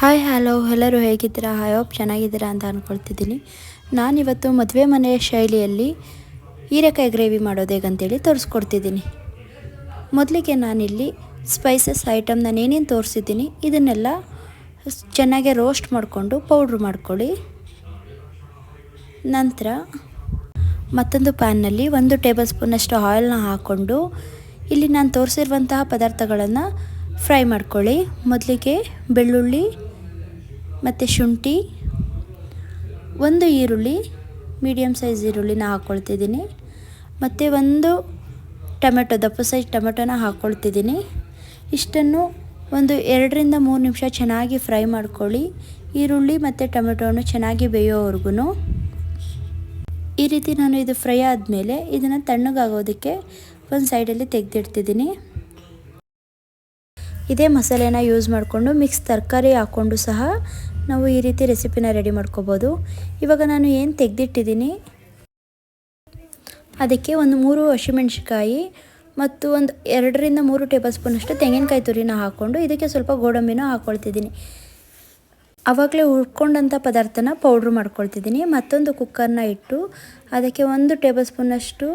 Hi hello ಎಲ್ಲರೂ ಹೇಗಿದ್ದೀರಾ? Hi hope ಚೆನ್ನಾಗಿದ್ದೀರಾ ಅಂತ ಅಂದ್ಕೊಳ್ತಿದ್ದೀನಿ ನಾನಿವತ್ತು ಮದುವೆ ಮನೆಯ ಶೈಲಿಯಲ್ಲಿ ಹೀರೆಕಾಯಿ ಗ್ರೇವಿ ಮಾಡೋದು ಹೇಗಂತೇಳಿ ತೋರಿಸ್ಕೊಡ್ತಿದ್ದೀನಿ. ಮೊದಲಿಗೆ ನಾನಿಲ್ಲಿ ಸ್ಪೈಸಸ್ ಐಟಮ್ ನಾನು ಏನೇನು ತೋರಿಸಿದ್ದೀನಿ, ಇದನ್ನೆಲ್ಲ ಚೆನ್ನಾಗಿ ರೋಸ್ಟ್ ಮಾಡಿಕೊಂಡು ಪೌಡ್ರ್ ಮಾಡ್ಕೊಳ್ಳಿ. ನಂತರ ಮತ್ತೊಂದು ಪ್ಯಾನ್ನಲ್ಲಿ ಒಂದು ಟೇಬಲ್ ಸ್ಪೂನಷ್ಟು ಆಯಿಲ್ನ ಹಾಕ್ಕೊಂಡು ಇಲ್ಲಿ ನಾನು ತೋರಿಸಿರುವಂತಹ ಪದಾರ್ಥಗಳನ್ನು ಫ್ರೈ ಮಾಡ್ಕೊಳ್ಳಿ. ಮೊದಲಿಗೆ ಬೆಳ್ಳುಳ್ಳಿ ಮತ್ತು ಶುಂಠಿ, ಒಂದು ಈರುಳ್ಳಿ ಮೀಡಿಯಮ್ ಸೈಜ್ ಈರುಳ್ಳಿನ ಹಾಕ್ಕೊಳ್ತಿದ್ದೀನಿ ಮತ್ತು ಒಂದು ಟೊಮೆಟೊ, ದಪ್ಪ ಸೈಜ್ ಟೊಮೆಟೊನ ಹಾಕ್ಕೊಳ್ತಿದ್ದೀನಿ ಇಷ್ಟನ್ನು ಒಂದು ಎರಡರಿಂದ ಮೂರು ನಿಮಿಷ ಚೆನ್ನಾಗಿ ಫ್ರೈ ಮಾಡ್ಕೊಳ್ಳಿ. ಈರುಳ್ಳಿ ಮತ್ತು ಟೊಮೆಟೊವನ್ನು ಚೆನ್ನಾಗಿ ಬೇಯೋವರೆಗೂ ಈ ರೀತಿ ನಾನು ಇದು ಫ್ರೈ ಆದಮೇಲೆ ಇದನ್ನು ತಣ್ಣಗಾಗೋದಕ್ಕೆ ಒಂದು ಸೈಡಲ್ಲಿ ತೆಗೆದಿಡ್ತಿದ್ದೀನಿ. ಇದೇ ಮಸಾಲೆನ ಯೂಸ್ ಮಾಡಿಕೊಂಡು ಮಿಕ್ಸ್ ತರಕಾರಿ ಹಾಕ್ಕೊಂಡು ಸಹ ನಾವು ಈ ರೀತಿ ರೆಸಿಪಿನ ರೆಡಿ ಮಾಡ್ಕೋಬೋದು. ಇವಾಗ ನಾನು ಏನು ತೆಗೆದಿಟ್ಟಿದ್ದೀನಿ? ಅದಕ್ಕೆ ಒಂದು ಮೂರು ಹಸಿಮೆಣ್ಸಿಕಾಯಿ ಮತ್ತು ಒಂದು ಎರಡರಿಂದ ಮೂರು ಟೇಬಲ್ ಸ್ಪೂನಷ್ಟು ತೆಂಗಿನಕಾಯಿ ತುರಿನ ಹಾಕ್ಕೊಂಡು ಇದಕ್ಕೆ ಸ್ವಲ್ಪ ಗೋಡಂಬಿನೂ ಹಾಕ್ಕೊಳ್ತಿದ್ದೀನಿ ಆವಾಗಲೇ ಹುರ್ಕೊಂಡಂಥ ಪದಾರ್ಥನ ಪೌಡ್ರ್ ಮಾಡ್ಕೊಳ್ತಿದ್ದೀನಿ. ಮತ್ತೊಂದು ಕುಕ್ಕರ್ನ ಇಟ್ಟು ಅದಕ್ಕೆ ಒಂದು ಟೇಬಲ್ ಸ್ಪೂನಷ್ಟು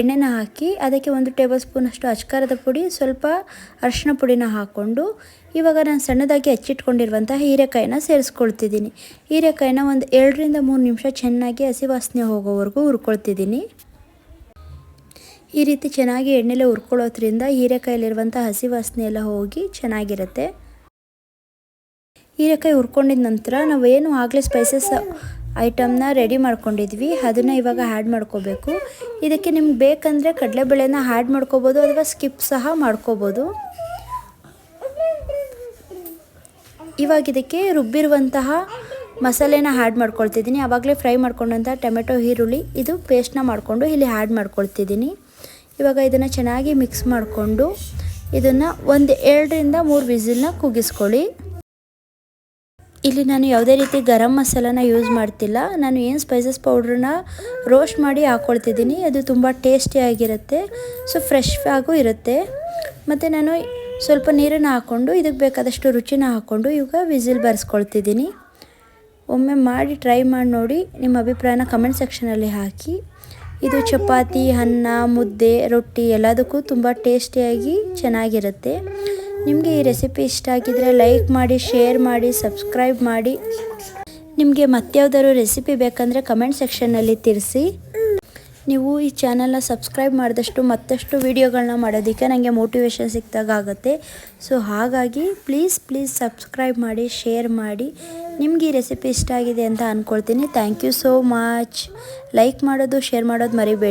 ಎಣ್ಣೆನ ಹಾಕಿ, ಅದಕ್ಕೆ ಒಂದು ಟೇಬಲ್ ಸ್ಪೂನಷ್ಟು ಅಚ್ಕಾರದ ಪುಡಿ, ಸ್ವಲ್ಪ ಅರಿಶಿನ ಪುಡಿನ ಹಾಕ್ಕೊಂಡು ಇವಾಗ ನಾನು ಸಣ್ಣದಾಗಿ ಹಚ್ಚಿಟ್ಕೊಂಡಿರುವಂಥ ಹೀರೆಕಾಯಿನ ಸೇರಿಸ್ಕೊಳ್ತಿದ್ದೀನಿ. ಹೀರೆಕಾಯಿನ ಒಂದು ಎರಡರಿಂದ ಮೂರು ನಿಮಿಷ ಚೆನ್ನಾಗಿ ಹಸಿ ವಾಸನೆ ಹೋಗೋವರೆಗೂ ಹುರ್ಕೊಳ್ತಿದ್ದೀನಿ. ಈ ರೀತಿ ಚೆನ್ನಾಗಿ ಎಣ್ಣೆಲೆ ಹುರ್ಕೊಳ್ಳೋದ್ರಿಂದ ಹೀರೆಕಾಯಲ್ಲಿರುವಂಥ ಹಸಿ ವಾಸನೆ ಎಲ್ಲ ಹೋಗಿ ಚೆನ್ನಾಗಿರುತ್ತೆ. ಹೀರೆಕಾಯಿ ಹುರ್ಕೊಂಡಿದ ನಂತರ ನಾವು ಏನು ಆಗಲೇ ಸ್ಪೈಸಸ್ ಐಟಮ್ನ ರೆಡಿ ಮಾಡ್ಕೊಂಡಿದ್ವಿ. ಅದನ್ನು ಇವಾಗ ಆ್ಯಡ್ ಮಾಡ್ಕೋಬೇಕು. ಇದಕ್ಕೆ ನಿಮ್ಗೆ ಬೇಕಂದರೆ ಕಡಲೆಬೇಳೆನ ಆ್ಯಡ್ ಮಾಡ್ಕೋಬೋದು ಅಥವಾ ಸ್ಕಿಪ್ ಸಹ ಮಾಡ್ಕೋಬೋದು. ಇವಾಗ ಇದಕ್ಕೆ ರುಬ್ಬಿರುವಂತಹ ಮಸಾಲೆನ ಆ್ಯಡ್ ಮಾಡ್ಕೊಳ್ತಿದ್ದೀನಿ. ಆವಾಗಲೇ ಫ್ರೈ ಮಾಡ್ಕೊಂಡಂಥ ಟೊಮೆಟೊ, ಈರುಳ್ಳಿ ಇದು ಪೇಸ್ಟ್ನ ಮಾಡಿಕೊಂಡು ಇಲ್ಲಿ ಆ್ಯಡ್ ಮಾಡ್ಕೊಳ್ತಿದ್ದೀನಿ. ಇವಾಗ ಇದನ್ನು ಚೆನ್ನಾಗಿ ಮಿಕ್ಸ್ ಮಾಡಿಕೊಂಡು ಇದನ್ನು ಒಂದು ಎರಡರಿಂದ ಮೂರು ವಿಸಿಲ್ನ ಕುಗ್ಗಿಸ್ಕೊಳ್ಳಿ. ಇಲ್ಲಿ ನಾನು ಯಾವುದೇ ರೀತಿ ಗರಂ ಮಸಾಲಾನ ಯೂಸ್ ಮಾಡ್ತಿಲ್ಲ. ನಾನು ಏನು ಸ್ಪೈಸಸ್ ಪೌಡ್ರನ್ನ ರೋಸ್ಟ್ ಮಾಡಿ ಹಾಕ್ಕೊಳ್ತಿದ್ದೀನಿ ಅದು ತುಂಬ ಟೇಸ್ಟಿಯಾಗಿರುತ್ತೆ ಸೊ ಫ್ರೆಶ್ ಆಗೂ ಇರುತ್ತೆ. ಮತ್ತು ನಾನು ಸ್ವಲ್ಪ ನೀರನ್ನು ಹಾಕ್ಕೊಂಡು ಇದಕ್ಕೆ ಬೇಕಾದಷ್ಟು ರುಚಿನ ಹಾಕ್ಕೊಂಡು ಇವಾಗ ವಿಸಿಲ್ ಬರೆಸ್ಕೊಳ್ತಿದ್ದೀನಿ. ಒಮ್ಮೆ ಮಾಡಿ ಟ್ರೈ ಮಾಡಿ ನೋಡಿ ನಿಮ್ಮ ಅಭಿಪ್ರಾಯನ ಕಮೆಂಟ್ ಸೆಕ್ಷನಲ್ಲಿ ಹಾಕಿ. ಇದು ಚಪಾತಿ, ಅನ್ನ, ಮುದ್ದೆ, ರೊಟ್ಟಿ ಎಲ್ಲದಕ್ಕೂ ತುಂಬ ಟೇಸ್ಟಿಯಾಗಿ ಚೆನ್ನಾಗಿರುತ್ತೆ. ನಿಮಗೆ ಈ ರೆಸಿಪಿ ಇಷ್ಟ ಆಗಿದ್ರೆ ಲೈಕ್ ಮಾಡಿ, ಶೇರ್ ಮಾಡಿ, ಸಬ್ಸ್ಕ್ರೈಬ್ ಮಾಡಿ. ನಿಮಗೆ ಮತ್ತಾವ್ದಾದ್ರು ರೆಸಿಪಿ ಬೇಕಂದರೆ ಕಮೆಂಟ್ ಸೆಕ್ಷನ್ನಲ್ಲಿ ತಿಳಿಸಿ. ನೀವು ಈ ಚಾನಲ್ನ ಸಬ್ಸ್ಕ್ರೈಬ್ ಮಾಡಿದಷ್ಟು ಮತ್ತಷ್ಟು ವೀಡಿಯೋಗಳನ್ನ ಮಾಡೋದಕ್ಕೆ ನನಗೆ ಮೋಟಿವೇಶನ್ ಸಿಕ್ಕಿದಾಗ ಆಗುತ್ತೆ ಸೊ ಹಾಗಾಗಿ ಪ್ಲೀಸ್ ಪ್ಲೀಸ್ ಸಬ್ಸ್ಕ್ರೈಬ್ ಮಾಡಿ, ಶೇರ್ ಮಾಡಿ. ನಿಮ್ಗೆ ಈ ರೆಸಿಪಿ ಇಷ್ಟ ಆಗಿದೆ ಅಂತ ಅಂದ್ಕೊಳ್ತೀನಿ thank you so much. Like ಮಾಡೋದು, ಶೇರ್ ಮಾಡೋದು ಮರಿಬೇಡಿ.